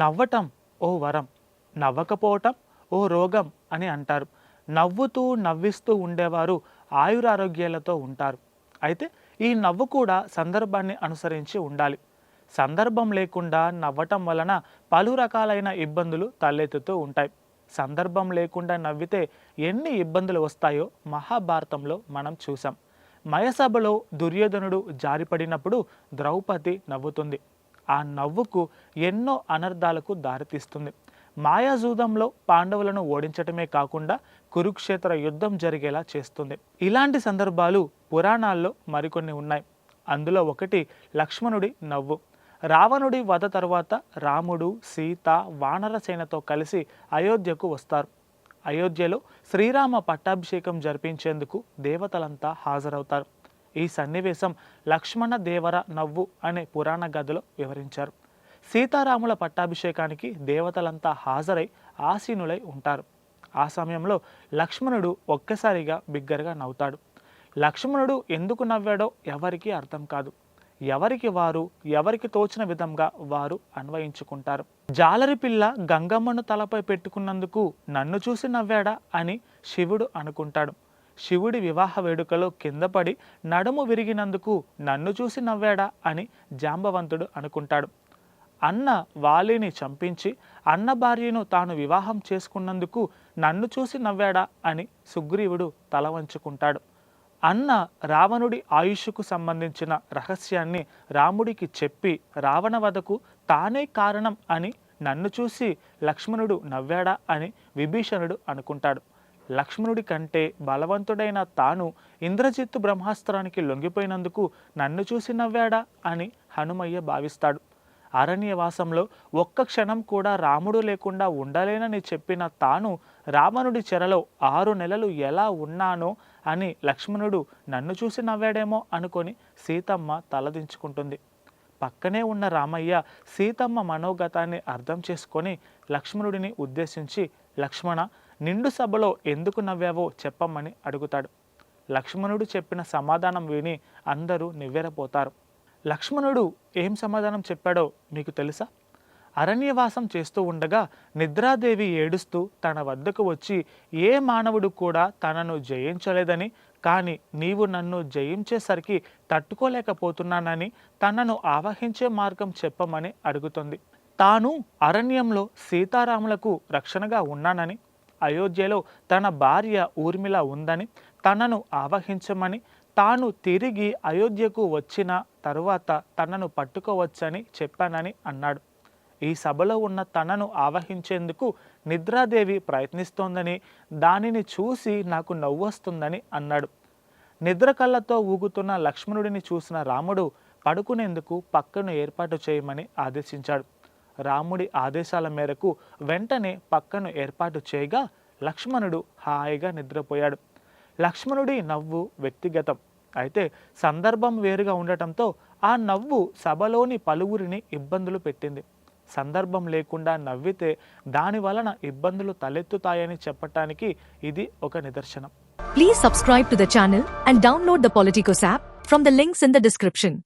నవ్వటం ఓ వరం నవ్వకపోవటం ఓ రోగం అని అంటారు. నవ్వుతూ నవ్విస్తూ ఉండేవారు ఆయురారోగ్యాలతో ఉంటారు. అయితే ఈ నవ్వు కూడా సందర్భాన్ని అనుసరించి ఉండాలి. సందర్భం లేకుండా నవ్వటం వలన పలు రకాలైన ఇబ్బందులు తలెత్తుతూ ఉంటాయి. సందర్భం లేకుండా నవ్వితే ఎన్ని ఇబ్బందులు వస్తాయో మహాభారతంలో మనం చూసాం మయసభలో దుర్యోధనుడు జారిపడినప్పుడు ద్రౌపది నవ్వుతుంది. ఆ నవ్వుకు ఎన్నో అనర్థాలకు దారితీస్తుంది. మాయాజూదంలో పాండవులను ఓడించటమే కాకుండా కురుక్షేత్ర యుద్ధం జరిగేలా చేస్తుంది. ఇలాంటి సందర్భాలు పురాణాల్లో మరికొన్ని ఉన్నాయి. అందులో ఒకటి లక్ష్మణుడి నవ్వు. రావణుడి వధ తర్వాత రాముడు సీత వానరసేనతో కలిసి అయోధ్యకు వస్తారు. అయోధ్యలో శ్రీరామ పట్టాభిషేకం జరిపించేందుకు దేవతలంతా హాజరవుతారు. ఈ సన్నివేశం లక్ష్మణ దేవర నవ్వు అనే పురాణ గదిలో వివరించారు. సీతారాముల పట్టాభిషేకానికి దేవతలంతా హాజరై ఆసీనులై ఉంటారు. ఆ సమయంలో లక్ష్మణుడు ఒక్కసారిగా బిగ్గరగా నవ్వుతాడు. లక్ష్మణుడు ఎందుకు నవ్వాడో ఎవరికీ అర్థం కాదు. ఎవరికి వారు ఎవరికి తోచిన విధంగా వారు అన్వయించుకుంటారు. జాలరి పిల్ల గంగమ్మను తలపై పెట్టుకున్నందుకు నన్ను చూసి నవ్వాడా అని శివుడు అనుకుంటాడు. శివుడి వివాహ వేడుకలో కింద పడి నడుము విరిగినందుకు నన్ను చూసి నవ్వాడా అని జాంబవంతుడు అనుకుంటాడు. అన్న వాలిని చంపించి అన్న భార్యను తాను వివాహం చేసుకున్నందుకు నన్ను చూసి నవ్వాడా అని సుగ్రీవుడు తల వంచుకుంటాడు. అన్న రావణుడి ఆయుష్కు సంబంధించిన రహస్యాన్ని రాముడికి చెప్పి రావణ వధకు తానే కారణం అని నన్ను చూసి లక్ష్మణుడు నవ్వాడా అని విభీషణుడు అనుకుంటాడు. లక్ష్మణుడి కంటే బలవంతుడైన తాను ఇంద్రజిత్తు బ్రహ్మాస్త్రానికి లొంగిపోయినందుకు నన్ను చూసి నవ్వాడా అని హనుమయ్య భావిస్తాడు. అరణ్యవాసంలో ఒక్క క్షణం కూడా రాముడు లేకుండా ఉండలేనని చెప్పిన తాను రావణుడి చెరలో ఆరు నెలలు ఎలా ఉన్నానో అని లక్ష్మణుడు నన్ను చూసి నవ్వాడేమో అనుకొని సీతమ్మ తలదించుకుంటుంది. పక్కనే ఉన్న రామయ్య సీతమ్మ మనోగతాన్ని అర్థం చేసుకొని లక్ష్మణుడిని ఉద్దేశించి లక్ష్మణ నిండు సభలో ఎందుకు నవ్వావో చెప్పమ్మని అడుగుతాడు. లక్ష్మణుడు చెప్పిన సమాధానం విని అందరూ నివ్వెరపోతారు. లక్ష్మణుడు ఏం సమాధానం చెప్పాడో మీకు తెలుసా? అరణ్యవాసం చేస్తూ ఉండగా నిద్రాదేవి ఏడుస్తూ తన వద్దకు వచ్చి ఏ మానవుడు కూడా తనను జయించలేదని కానీ నీవు నన్ను జయించేసరికి తట్టుకోలేకపోతున్నానని తనను ఆవహించే మార్గం చెప్పమని అడుగుతుంది. తాను అరణ్యంలో సీతారాములకు రక్షణగా ఉన్నానని అయోధ్యలో తన భార్య ఊర్మిళ ఉందని తనను ఆవహించమని తాను తిరిగి అయోధ్యకు వచ్చిన తరువాత తనను పట్టుకోవచ్చని చెప్పానని అన్నాడు. ఈ సభలో ఉన్న తనను ఆవహించేందుకు నిద్రాదేవి ప్రయత్నిస్తోందని దానిని చూసి నాకు నవ్వొస్తుందని అన్నాడు. నిద్ర కళ్ళతో ఊగుతున్న లక్ష్మణుడిని చూసిన రాముడు పడుకునేందుకు పక్కను ఏర్పాటు చేయమని ఆదేశించాడు. రాముడి ఆదేశాల మేరకు వెంటనే పక్కను ఏర్పాటు చేయగా లక్ష్మణుడు హాయిగా నిద్రపోయాడు. లక్ష్మణుడి నవ్వు వ్యక్తిగతం. అయితే సందర్భం వేరుగా ఉండటంతో ఆ నవ్వు సభలోని పలువురిని ఇబ్బందులు పెట్టింది. సందర్భం లేకుండా నవ్వితే దాని వలన ఇబ్బందులు తలెత్తుతాయని చెప్పటానికి ఇది ఒక నిదర్శనం. Please subscribe to the channel and download the Politicos app from the links in the description